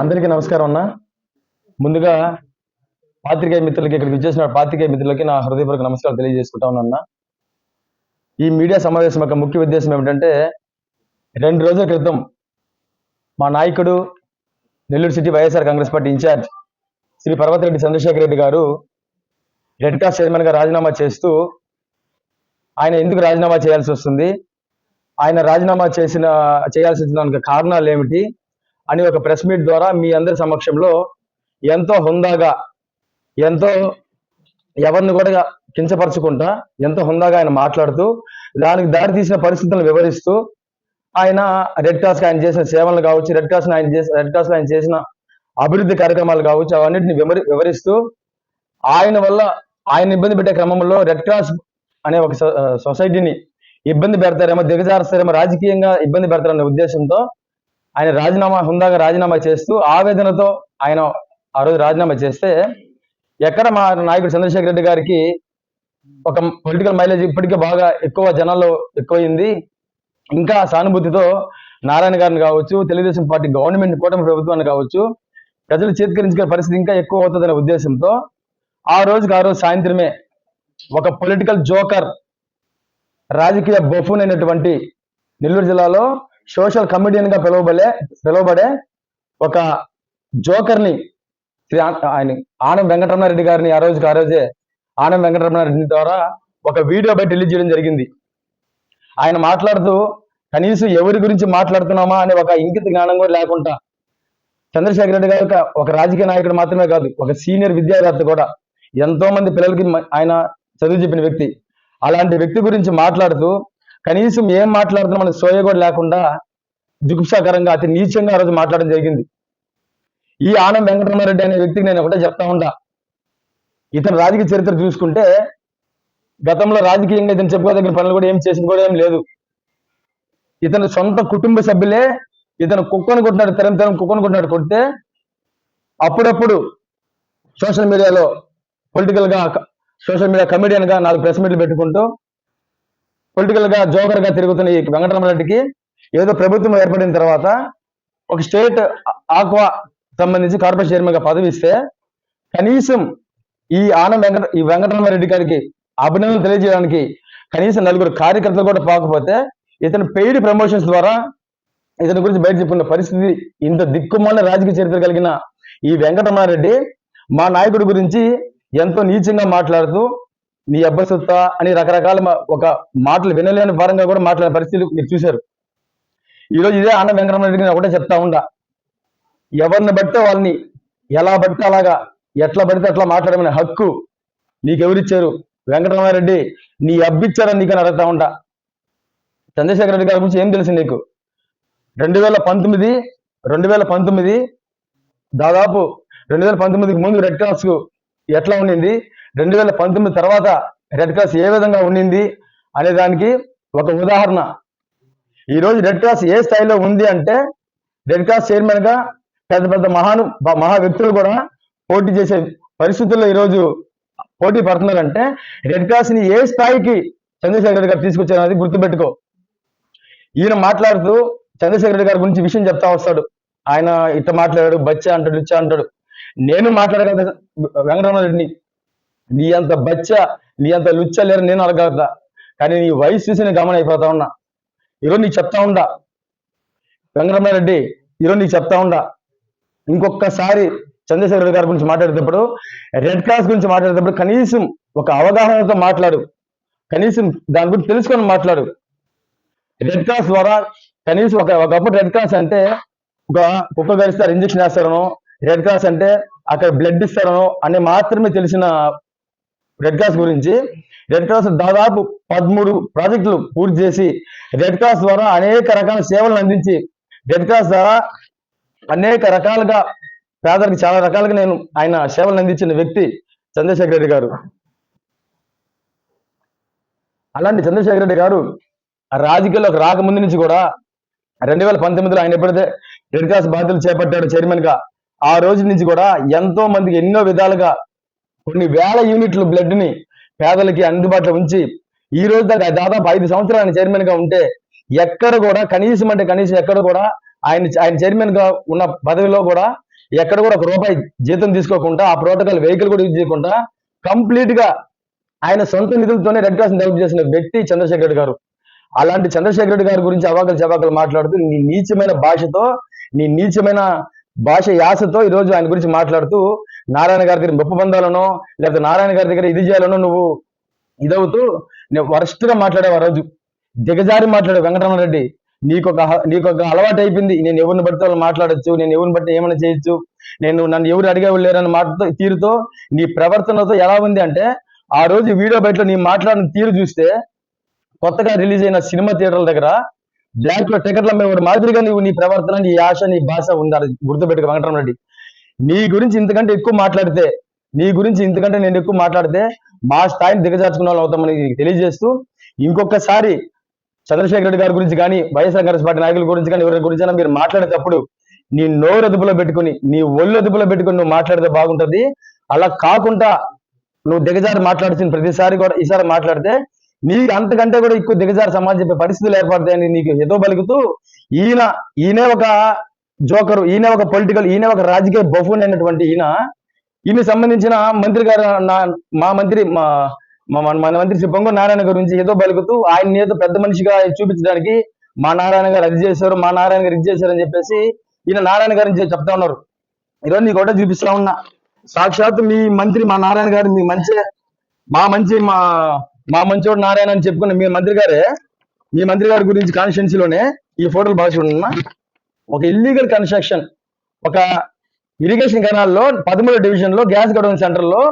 అందరికీ నమస్కారం అన్న. ముందుగా పాత్రికేయ మిత్రులకి ఇక్కడికి వచ్చేసిన పాత్రికేయ మిత్రులకి నా హృదయపూర్వక నమస్కారం తెలియజేసుకుంటా ఉన్నాను ఈ మీడియా సమావేశం యొక్క ముఖ్య ఉద్దేశం ఏమిటంటే రెండు రోజుల క్రితం మా నాయకుడు Nellore city YSR Congress party incharge Shri Parvathireddy Chandrasekhar Reddy garu Red Cross చైర్మన్గా రాజీనామా చేస్తూ ఆయన ఎందుకు రాజీనామా చేయాల్సి వస్తుంది? ఆయన రాజీనామా చేసిన చేయాల్సిన దానికి కారణాలు ఏమిటి అని ఒక ప్రెస్ మీట్ ద్వారా మీ అందరి సమక్షంలో ఎంతో హుందాగా ఎంతో ఎవరిని కూడా కించపరచుకుంటా ఎంతో హుందాగా ఆయన మాట్లాడుతూ దానికి దారి తీసిన పరిస్థితులను వివరిస్తూ ఆయన రెడ్ క్రాస్ ఆయన చేసిన సేవలు కావచ్చు రెడ్ క్రాస్ ఆయన చేసిన రెడ్ క్రాస్ ఆయన చేసిన అభివృద్ధి కార్యక్రమాలు కావచ్చు అవన్నిటిని వివరి వివరిస్తూ ఆయన వల్ల ఆయన ఇబ్బంది పెట్టే క్రమంలో రెడ్ క్రాస్ అనే ఒక సొసైటీని ఇబ్బంది పెడతారేమో దిగజారుస్తారేమో రాజకీయంగా ఇబ్బంది పెడతారనే ఉద్దేశంతో ఆయన రాజీనామా హుందాగా రాజీనామా చేస్తూ ఆవేదనతో ఆయన ఆ రోజు రాజీనామా చేస్తే ఎక్కడ మా నాయకుడు చంద్రశేఖర్ రెడ్డి గారికి ఒక పొలిటికల్ మైలేజ్ ఇప్పటికే బాగా ఎక్కువ జనాల్లో ఎక్కువైంది. ఇంకా సానుభూతితో నారాయణ గారిని కావచ్చు తెలుగుదేశం పార్టీ గవర్నమెంట్ కూటమి ప్రభుత్వాన్ని కావచ్చు ప్రజలు చేతికరించుకునే పరిస్థితి ఇంకా ఎక్కువ అవుతుందనే ఉద్దేశంతో ఆ రోజుకి ఆ రోజు సాయంత్రమే ఒక పొలిటికల్ జోకర్ రాజకీయ బొఫున్ అయినటువంటి నెల్లూరు జిల్లాలో సోషల్ కమిడియన్గా పిలువబడే పిలువబడే ఒక జోకర్ని శ్రీ ఆయన ఆనం వెంకటరమణారెడ్డి గారిని ఆ రోజుకి ఆ రోజే ఆనం వెంకటరమణారెడ్డి ద్వారా ఒక వీడియో బయట రిలీజ్ చేయడం జరిగింది. ఆయన మాట్లాడుతూ కనీసం ఎవరి గురించి మాట్లాడుతున్నామా? అనే ఒక ఇంకిత జ్ఞానం కూడా లేకుండా చంద్రశేఖర రెడ్డి గారు ఒక- ఒక రాజకీయ నాయకుడు మాత్రమే కాదు ఒక సీనియర్ విద్యావేత్త కూడా. ఎంతో మంది పిల్లలకి ఆయన చదువు చెప్పిన వ్యక్తి. అలాంటి వ్యక్తి గురించి మాట్లాడుతూ కనీసం ఏం మాట్లాడుతున్నా మనకు సోయ కూడా లేకుండా దిగుసాకరంగా అతి నీచంగా ఆ రోజు మాట్లాడడం జరిగింది. ఈ ఆనం వెంకటరమారెడ్డి అనే వ్యక్తికి నేను ఒకటే చెప్తా ఉంటా ఇతని రాజకీయ చరిత్ర చూసుకుంటే గతంలో రాజకీయంగా ఇతను చెప్పుకోదగిన పనులు కూడా ఏం చేసింది కూడా ఏం లేదు. ఇతని సొంత కుటుంబ సభ్యులే ఇతను కుక్కను కొట్టినాడు తెరం తెరం కుక్కను కొట్టినాడు కొడితే అప్పుడప్పుడు సోషల్ మీడియాలో పొలిటికల్గా సోషల్ మీడియా కమెడియన్గా నాలుగు ప్రెస్ మీట్లు పెట్టుకుంటూ పొలిటికల్గా జోకర్గా తిరుగుతున్న ఈ వెంకటరమరెడ్డికి ఏదో ప్రభుత్వం ఏర్పడిన తర్వాత ఒక స్టేట్ ఆక్వా సంబంధించి కార్పొరేషన్ చైర్మన్గా పదవి ఇస్తే కనీసం ఈ ఆనంద్ వెంకట ఈ వెంకటరమరెడ్డి గారికి అభినందనలు తెలియజేయడానికి కనీసం నలుగురు కార్యకర్తలు కూడా పోకపోతే ఇతను పెయిడ్ ప్రమోషన్స్ ద్వారా ఇతని గురించి బయట చెప్పుకున్న పరిస్థితి ఇంత దిక్కుమాల రాజకీయ చరిత్ర కలిగిన ఈ వెంకటరమారెడ్డి మా నాయకుడి గురించి ఎంతో నీచంగా మాట్లాడుతూ నీ అబ్బసొత్త అని రకరకాల మా- ఒక మాటలు వినలేని పరంగా కూడా మాట్లాడే పరిస్థితులు మీరు చూశారు. ఈరోజు ఇదే అన్న వెంకటరమారెడ్డికి నేను ఒకటే చెప్తా ఉండా. ఎవరిని బట్టే వాళ్ళని ఎలా పడితే అలాగా ఎట్లా పడితే అట్లా మాట్లాడమనే హక్కు నీకెవరిచ్చారు? వెంకటరమారెడ్డి నీ అబ్బిచ్చారని నీకని అడుగుతా ఉంటా చంద్రశేఖర రెడ్డి గారి గురించి ఏం తెలుసు నీకు? రెండు వేల పంతొమ్మిది రెండు వేల పంతొమ్మిది దాదాపు రెండు వేల పంతొమ్మిదికి ముందు రెడ్ క్రాస్ ఎట్లా ఉండింది? రెండు వేల పంతొమ్మిది తర్వాత రెడ్ క్రాస్ ఏ విధంగా ఉండింది అనే దానికి ఒక ఉదాహరణ. ఈ రోజు రెడ్ క్రాస్ ఏ స్థాయిలో ఉంది అంటే రెడ్ క్రాస్ చైర్మన్గా పెద్ద పెద్ద మహాను మహా వ్యక్తులు కూడా పోటీ చేసే పరిస్థితుల్లో ఈరోజు పోటీ పడుతున్నారంటే రెడ్ క్రాస్ని ఏ స్థాయికి చంద్రశేఖర రెడ్డి గారు తీసుకొచ్చారు అనేది గుర్తుపెట్టుకో. ఈయన మాట్లాడుతూ చంద్రశేఖర రెడ్డి గారి గురించి విషయం చెప్తా వస్తాడు. ఆయన ఇట్ట మాట్లాడాడు బచ్చా అంటాడు ఇచ్చా అంటాడు. నేను మాట్లాడగల వెంకటరమణరెడ్డిని. నీ అంత బచ్చ నీ అంత లుచ్చ లేరు నేను అడగలుగుతా కానీ నీ వయసు చూసి నేను గమనం అయిపోతా ఉన్నా. ఈరోజు నీకు చెప్తా ఉండా? వెంకటరమణారెడ్డి ఈరోజు నీకు చెప్తా ఉండా? ఇంకొకసారి చంద్రశేఖర రెడ్డి గారి గురించి మాట్లాడేటప్పుడు రెడ్ క్రాస్ గురించి మాట్లాడేటప్పుడు కనీసం ఒక అవగాహనతో మాట్లాడు. కనీసం దాని గురించి తెలుసుకొని మాట్లాడు. రెడ్ క్రాస్ ద్వారా కనీసం ఒక ఒకప్పుడు రెడ్ క్రాస్ అంటే ఒక కుక్క గడిస్తారు ఇంజక్షన్ వేస్తారనో రెడ్ క్రాస్ అంటే అక్కడ బ్లడ్ ఇస్తారనో అని మాత్రమే తెలిసిన రెడ్ క్రాస్ గురించి రెడ్ క్రాస్ దాదాపు పదమూడు ప్రాజెక్టులు పూర్తి చేసి రెడ్ క్రాస్ ద్వారా అనేక రకాల సేవలను అందించి రెడ్ క్రాస్ ద్వారా అనేక రకాలుగా పేదలకు చాలా రకాలుగా నేను ఆయన సేవలను అందించిన వ్యక్తి చంద్రశేఖర రెడ్డి గారు. అలాంటి చంద్రశేఖర రెడ్డి గారు ఆ రాజకీయాల్లోకి రాకముందు నుంచి కూడా రెండు వేల పంతొమ్మిదిలో ఆయన ఎప్పుడైతే రెడ్ క్రాస్ బాధ్యతలు చేపట్టాడు చైర్మన్గా ఆ రోజు నుంచి కూడా ఎంతో మందికి ఎన్నో విధాలుగా కొన్ని వేల యూనిట్లు బ్లడ్ని పేదలకి అందుబాటులో ఉంచి ఈ రోజు దాకా దాదాపు ఐదు సంవత్సరాలు చైర్మన్గా ఉంటే ఎక్కడ కూడా కనీసం అంటే కనీసం ఎక్కడ కూడా ఆయన ఆయన చైర్మన్గా ఉన్న పదవిలో కూడా ఎక్కడ కూడా ఒక రూపాయి జీతం తీసుకోకుండా ఆ ప్రోటోకాల్ వెహికల్ కూడా యూజ్ చేయకుండా కంప్లీట్గా ఆయన సొంత నిధులతోనే రెడ్ క్రాస్ డెవలప్ చేసిన వ్యక్తి చంద్రశేఖర్ రెడ్డి గారు. అలాంటి చంద్రశేఖర్ రెడ్డి గారి గురించి అవాకలు చవాకలు మాట్లాడుతూ నీ నీచమైన భాషతో నీ నీచమైన భాష యాసతో ఈరోజు ఆయన గురించి మాట్లాడుతూ నారాయణ గారి దగ్గర మెప్పు పొందాలనో లేకపోతే నారాయణ గారి దగ్గర ఇది చేయాలనో నువ్వు ఇదవుతూ నువ్వు వరస్ట్గా మాట్లాడావు ఆ రోజు? దిగజారి మాట్లాడే వెంకటరమణరెడ్డి? నీకొక నీకొక అలవాటు అయిపోయింది. నేను ఎవరిని బట్టి వాళ్ళు మాట్లాడొచ్చు నేను ఎవరిని బట్టి ఏమైనా చేయొచ్చు. నేను నన్ను ఎవరు అడిగేవాళ్ళు లేరని మాటతో తీరుతో నీ ప్రవర్తనతో ఎలా ఉంది అంటే ఆ రోజు వీడియో బయటలో నీ మాట్లాడిన తీరు చూస్తే కొత్తగా రిలీజ్ అయిన సినిమా థియేటర్ల దగ్గర బ్లాక్లో టికెట్ల మీద మాదిరిగా నీవు నీ ప్రవర్తన నీ ఆశ నీ భాష ఉంది గుర్తుపెట్టుకు గుర్తుపెట్టుకు వెంకటరమరెడ్డి నీ గురించి ఇంతకంటే ఎక్కువ మాట్లాడితే నీ గురించి ఇంతకంటే నేను ఎక్కువ మాట్లాడితే మా స్థాయిని దిగజార్చుకున్న వాళ్ళు అవుతామని తెలియజేస్తూ ఇంకొకసారి చంద్రశేఖర్ రెడ్డి గారి గురించి కానీ వైఎస్ఆర్ కాంగ్రెస్ పార్టీ నాయకుల గురించి కానీ ఎవరి గురించి మీరు మాట్లాడేటప్పుడు నీ నోరు అదుపులో పెట్టుకుని నీ ఒళ్ళు అదుపులో పెట్టుకుని నువ్వు మాట్లాడితే బాగుంటుంది. అలా కాకుండా నువ్వు దిగజారి మాట్లాడుతున్న ప్రతిసారి కూడా ఈసారి మాట్లాడితే నీకు అంతకంటే కూడా ఎక్కువ దిగజారు సమాజం చెప్పే పరిస్థితులు ఏర్పడతాయని నీకు ఏదో పలుకుతూ ఈయన ఈయనే ఒక జోకరు ఈయన ఒక పొలిటికల్ ఈయన ఒక రాజకీయ బఫూన్ అయినటువంటి ఈయన. ఈయన సంబంధించిన మంత్రి గారు నా- మా మంత్రి మా మా మన మంత్రి శ్రీ పొంగు నారాయణ గురించి ఏదో పలుకుతూ ఆయన ఏదో పెద్ద మనిషిగా చూపించడానికి మా నారాయణ గారు అది చేశారు మా నారాయణ గారు ఇది చేశారు అని చెప్పేసి ఈయన నారాయణ గారిని చెప్తా ఉన్నారు. ఈరోజు నీకు ఒకటే చూపిస్తా ఉన్నా. సాక్షాత్ మీ మంత్రి మా నారాయణ గారు మీ మంచి మా మంచి మా మా మంచోడు నారాయణ అని చెప్పుకున్న మీ మంత్రి గారే మీ మంత్రి గారి గురించి కాన్స్టిట్యున్సీలోనే ఈ ఫోటోలు బాగా చూడన్నా ఒక ఇల్లీగల్ కన్స్ట్రక్షన్ ఒక ఇరిగేషన్ కెనాల్లో పదమూడు డివిజన్లో గ్యాస్ గడవన్ సెంటర్లో